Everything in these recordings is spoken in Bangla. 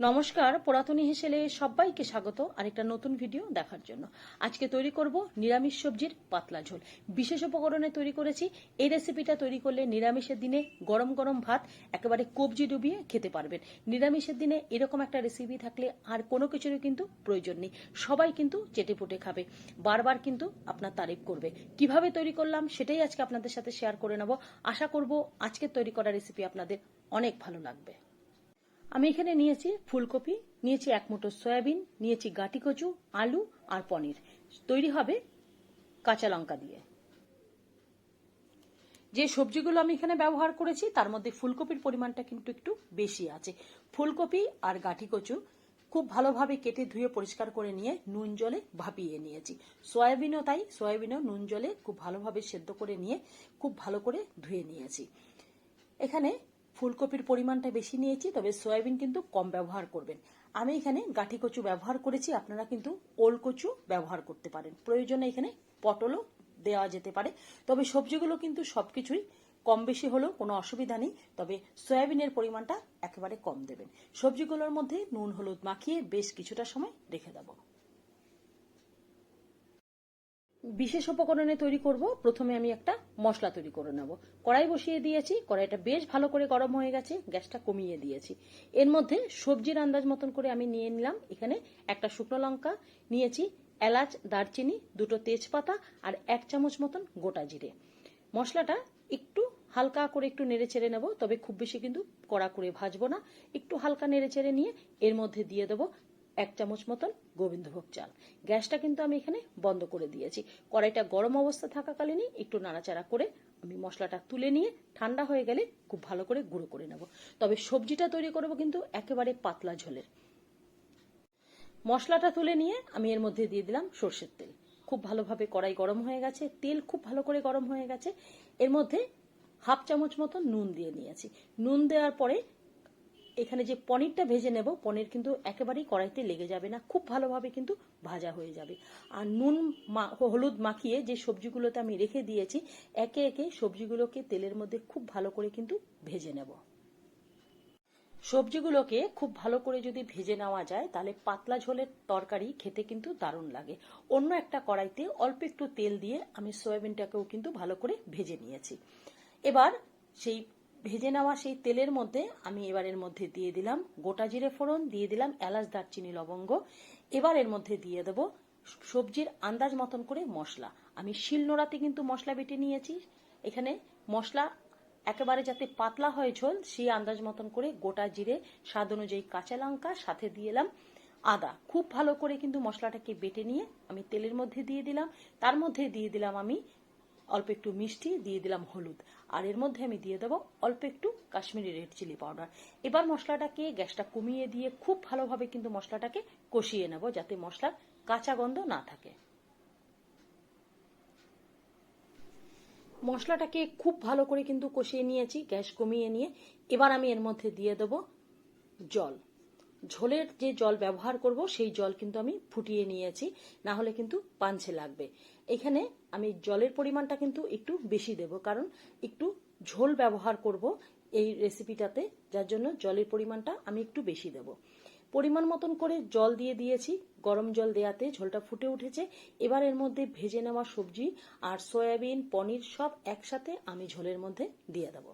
নমস্কার, পুরাতনী হেসেলে সবাইকে স্বাগত। আরেকটা নতুন ভিডিও দেখার জন্য। আজকে তৈরি করব নিরামিষ সবজির পাতলা ঝোল। বিশেষ উপকরণে তৈরি করেছি। এই রেসিপিটা তৈরি করলে নিরামিষের দিনে গরম গরম ভাত, একেবারে কবজি ডুবিয়ে খেতে পারবেন। নিরামিষের দিনে এরকম একটা রেসিপি থাকলে আর কোনো কিছুরই কিন্তু প্রয়োজন নেই। সবাই কিন্তু চেটে পুটে খাবে। বারবার কিন্তু আপনার তারিফ করবে। কীভাবে তৈরি করলাম সেটাই আজকে আপনাদের সাথে শেয়ার করে নেব। আশা করব আজকের তৈরি করা রেসিপি আপনাদের অনেক ভালো লাগবে। আমি এখানে নিয়েছি ফুলকপি, নিয়েছি এক মুঠো সয়াবিন, নিয়েছি গাটি কচু, আলু আর পনির। তৈরি হবে কাঁচা লঙ্কা দিয়ে। যে সবজিগুলো আমি এখানে ব্যবহার করেছি, তার মধ্যে ফুলকপির পরিমাণটা কিন্তু একটু বেশি আছে। ফুলকপি আর গাঠি কচু খুব ভালোভাবে কেটে ধুয়ে পরিষ্কার করে নিয়ে নুন জলে ভাপিয়ে নিয়েছি। সয়াবিনও তাই, সয়াবিনও নুন জলে খুব ভালোভাবে সেদ্ধ করে নিয়ে খুব ভালো করে ধুয়ে নিয়েছি। এখানে ফুলকপির পরিমাণটা বেশি নিয়েছি, তবে সয়াবিন কিন্তু কম ব্যবহার করবেন। আমি এখানে গাঠি কচু ব্যবহার করেছি, আপনারা কিন্তু ওল কচু ব্যবহার করতে পারেন। প্রয়োজনে এখানে পটলও দেওয়া যেতে পারে, তবে সবজিগুলো কিন্তু সবকিছুই কম বেশি হলেও কোনো অসুবিধা নেই, তবে সয়াবিনের পরিমাণটা একেবারে কম দেবেন। সবজিগুলোর মধ্যে নুন, হলুদ মাখিয়ে বেশ কিছুটা সময় রেখে দেবো। বিশেষ উপকরণে তৈরি করব। প্রথমে আমি একটা মশলা তৈরি করে নেব। কড়াই বসিয়ে দিয়েছি। কড়াইটা বেশ ভালো করে গরম হয়ে গেছে। গ্যাসটা কমিয়ে দিয়েছি। এর মধ্যে সবজির আন্দাজ মতন করে আমি নিয়ে নিলাম। এখানে একটা শুকনো লঙ্কা, নিয়েছি এলাচ, দারচিনি, দুটো তেজপাতা আর এক চামচ মতন গোটা জিরে। মশলাটা একটু হালকা করে একটু নেড়ে চেড়ে নেব, তবে খুব বেশি কিন্তু কড়া করে ভাজবো না। একটু হালকা নেড়ে চেড়ে নিয়ে এর মধ্যে দিয়ে দেবো এক চামচ মতন গোবিন্দভোগ চাল। গ্যাসটা কিন্তু আমি এখানে বন্ধ করে দিয়েছি। কড়াইটা গরম অবস্থা থাকাকালীনই একটু নাড়াচাড়া করে আমি মশলাটা তুলে নিয়ে ঠান্ডা হয়ে গেলে খুব ভালো করে গুঁড়ো করে নেব। তবে সবজিটা তৈরি করব কিন্তু একেবারে পাতলা ঝোলের। মশলাটা তুলে নিয়ে আমি এর মধ্যে দিয়ে দিলাম সর্ষের তেল। খুব ভালোভাবে কড়াই গরম হয়ে গেছে। তেল খুব ভালো করে গরম হয়ে গেছে। এর মধ্যে হাফ চামচ মতো নুন দিয়ে নিয়েছি। নুন দেওয়ার পরে এখানে যে পনিরটা ভেজে নেব, পনির কিন্তু একেবারেই কড়াইতে লেগে যাবে না, খুব ভালোভাবে কিন্তু ভাজা হয়ে যাবে। আর নুন হলুদ মাখিয়ে যে সবজিগুলোতে আমি রেখে দিয়েছি, একে একে সবজিগুলোকে তেলের মধ্যে খুব ভালো করে কিন্তু ভেজে নেব। সবজিগুলোকে খুব ভালো করে যদি ভেজে নেওয়া যায়, তাহলে পাতলা ঝোলের তরকারি খেতে কিন্তু দারুণ লাগে। অন্য একটা কড়াইতে অল্প একটু তেল দিয়ে আমি সয়াবিনটাকেও কিন্তু ভালো করে ভেজে নিয়েছি। এবার সেই ভেজে নেওয়া সেই তেলের মধ্যে আমি এবারের মধ্যে দিয়ে দিলাম গোটা জিরে ফোড়ন, দিয়ে দিলাম এলাচ, দারচিনি, লবঙ্গ। এবার এর মধ্যে দিয়ে দেব সবজির আন্দাজ মতন করে মশলা। আমি শিলনোড়াতে কিন্তু মশলা বেটে নিয়েছি। এখানে মশলা একেবারে যাতে পাতলা হয় ঝোল, সেই আন্দাজ মতন করে গোটা জিরে, স্বাদ অনুযায়ী কাঁচা লঙ্কা, সাথে দিয়ে এলাম আদা। খুব ভালো করে কিন্তু মশলাটাকে বেটে নিয়ে আমি তেলের মধ্যে দিয়ে দিলাম। তার মধ্যে দিয়ে দিলাম আমি অল্প একটু মিষ্টি, দিয়ে দিলাম হলুদ। আর এর মধ্যে আমি দিয়ে দেবো অল্প একটু কাশ্মীরি রেড চিলি পাউডার। এবার মশলাটাকে গ্যাসটা কমিয়ে দিয়ে খুব ভালোভাবে কিন্তু মশলাটাকে কষিয়ে নেব, যাতে মশলার কাঁচা গন্ধ না থাকে। মশলাটাকে খুব ভালো করে কিন্তু কষিয়ে নিয়েছি, গ্যাস কমিয়ে নিয়ে। এবার আমি এর মধ্যে দিয়ে দেব জল। ঝোলের যে জল ব্যবহার করব, সেই জল কিন্তু আমি ফুটিয়ে নিয়েছি, না হলে কিন্তু পাঞ্ছে লাগবে। এখানে আমি জলের পরিমাণটা কিন্তু একটু বেশি দেব, কারণ একটু ঝোল ব্যবহার করব এই রেসিপিটাতে, যার জন্য জলের পরিমাণটা আমি একটু বেশি দেব। পরিমাণ মতন করে জল দিয়ে দিয়েছি, গরম জল দেওয়াতে ঝোলটা ফুটে উঠেছে। এবার এর মধ্যে ভেজে নেওয়া সবজি আর সয়াবিন, পনির সব একসাথে আমি ঝোলের মধ্যে দিয়ে দেবো।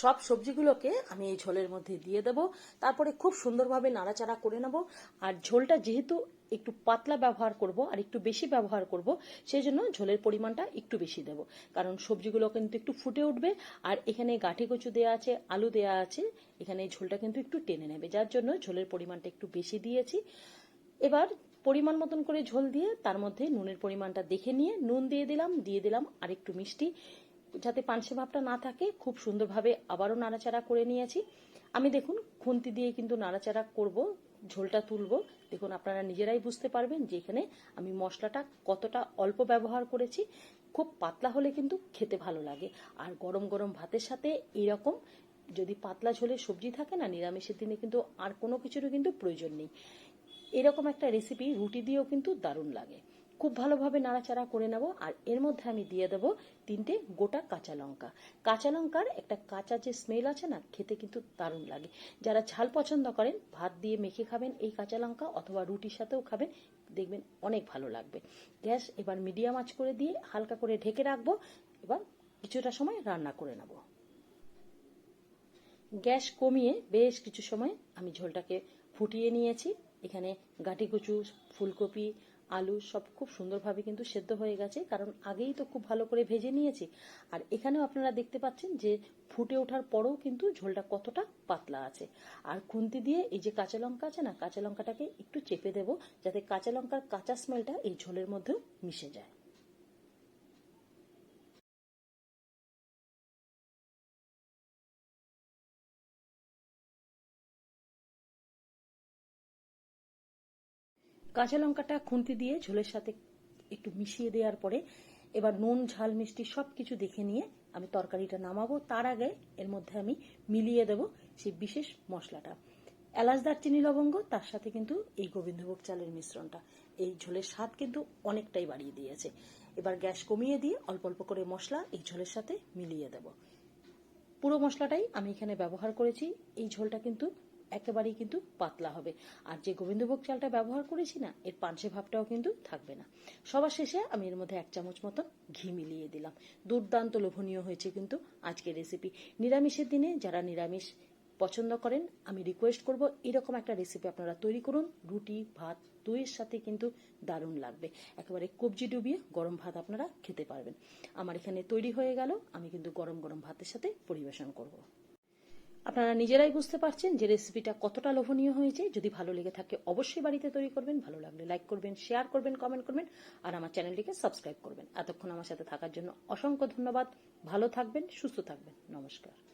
সব সবজিগুলোকে আমি এই ঝোলের মধ্যে দিয়ে দেব। তারপরে খুব সুন্দরভাবে নাড়াচাড়া করে নেব। আর ঝোলটা যেহেতু একটু পাতলা ব্যবহার করব আর একটু বেশি ব্যবহার করব, সেই জন্য ঝোলের পরিমাণটা একটু বেশি দেব। কারণ সবজিগুলো কিন্তু একটু ফুটে উঠবে। আর এখানে গাঠি কচু দেওয়া আছে, আলু দেওয়া আছে, এখানে ঝোলটা কিন্তু একটু টেনে নেবে। যার জন্য ঝোলের পরিমাণটা একটু বেশি দিয়েছি। এবার পরিমাণ মতন করে ঝোল দিয়ে তার মধ্যে নুনের পরিমাণটা দেখে নিয়ে নুন দিয়ে দিলাম দিয়ে দিলাম আর একটু মিষ্টি। যাতে পানসে ভাবটা না থাকে, খুব সুন্দরভাবে আবারও নাড়াচাড়া করে নিয়েছি। আমি দেখুন, খুন্তি দিয়ে কিন্তু নাড়াচাড়া করব, ঝোলটা তুলব। দেখুন, আপনারা নিজেরাই বুঝতে পারবেন যে এখানে আমি মশলাটা কতটা অল্প ব্যবহার করেছি। খুব পাতলা হলে কিন্তু খেতে ভালো লাগে। আর গরম গরম ভাতের সাথে এরকম যদি পাতলা ঝোলে সবজি থাকে না, নিরামিষের দিনে কিন্তু আর কোনো কিছুরও কিন্তু প্রয়োজন নেই। এরকম একটা রেসিপি রুটি দিয়েও কিন্তু দারুণ লাগে। খুব ভালোভাবে নাড়াচাড়া করে নেব আর এর মধ্যে আমি দিয়ে দেব তিনটে গোটা কাঁচা লঙ্কা। কাঁচা লঙ্কার একটা কাঁচা যে স্মেল আছে না, খেতে কিন্তু দারুণ লাগে। যারা ঝাল পছন্দ করেন, ভাত দিয়ে মেখে খাবেন এই কাঁচা লঙ্কা অথবা রুটির সাথেও খাবেন, দেখবেন অনেক ভালো লাগবে। গ্যাস এবার মিডিয়াম আঁচ করে দিয়ে হালকা করে ঢেকে রাখব, এবার কিছুটা সময় রান্না করে নেব। গ্যাস কমিয়ে বেশ কিছু সময় আমি ঝোলটাকে ফুটিয়ে নিয়েছি। এখানে গাটি কচু ফুলকপি আলু সব খুব সুন্দরভাবে কিন্তু সেদ্ধ হয়ে গেছে, কারণ আগেই তো খুব ভালো করে ভেজে নিয়েছি। আর এখানেও আপনারা দেখতে পাচ্ছেন যে ফুটে ওঠার পরেও কিন্তু ঝোলটা কতটা পাতলা আছে। আর খুন্তি দিয়ে এই যে কাঁচা লঙ্কা আছে না, কাঁচা লঙ্কাটাকে একটু চেপে দেব, যাতে কাঁচা লঙ্কার কাঁচা স্মেলটা এই ঝোলের মধ্যেও মিশে যায়। কাঁচা লঙ্কাটা খুন্তি দিয়ে ঝোলের সাথে একটু মিশিয়ে দেওয়ার পরে এবার নুন, ঝাল, মিষ্টি সব কিছু দেখে নিয়ে আমি তরকারিটা নামাবো। তার আগে এর মধ্যে আমি মিলিয়ে দেব সেই বিশেষ মশলাটা। এলাচ, দারচিনি, লবঙ্গ, তার সাথে কিন্তু এই গোবিন্দভোগ চালের মিশ্রণটা। এই ঝোলের স্বাদ কিন্তু অনেকটাই বাড়িয়ে দিয়েছে। এবার গ্যাস কমিয়ে দিয়ে অল্প অল্প করে মশলা এই ঝোলের সাথে মিলিয়ে দেব। পুরো মশলাটাই আমি এখানে ব্যবহার করেছি। এই ঝোলটা কিন্তু একেবারেই কিন্তু পাতলা হবে। আর যে গোবিন্দভোগ চালটা ব্যবহার করেছি না, এর পাঞ্চে ভাবটাও কিন্তু থাকবে না। সবার শেষে আমি এর মধ্যে এক চামচ মতন ঘি মিলিয়ে দিলাম। দুর্দান্ত লোভনীয় হয়েছে কিন্তু আজকের রেসিপি নিরামিষের দিনে যারা নিরামিষ পছন্দ করেন, আমি রিকোয়েস্ট করব এরকম একটা রেসিপি আপনারা তৈরি করুন। রুটি, ভাত, দইয়ের সাথে কিন্তু দারুণ লাগবে। একেবারে কবজি ডুবিয়ে গরম ভাত আপনারা খেতে পারবেন। আমার এখানে তৈরি হয়ে গেল। আমি কিন্তু গরম গরম ভাতের সাথে পরিবেশন করব। আপনারা নিজেরাই বুঝতে পারছেন যে রেসিপিটা কতটা লোভনীয় হয়েছে। যদি ভালো লেগে থাকে, অবশ্যই বাড়িতে তৈরি করবেন। ভালো লাগলে লাইক করবেন শেয়ার করবেন কমেন্ট করবেন, আর আমার চ্যানেলটিকে সাবস্ক্রাইব করবেন। এতক্ষণ আমার সাথে থাকার জন্য অসংখ্য ধন্যবাদ। ভালো থাকবেন, সুস্থ থাকবেন। নমস্কার।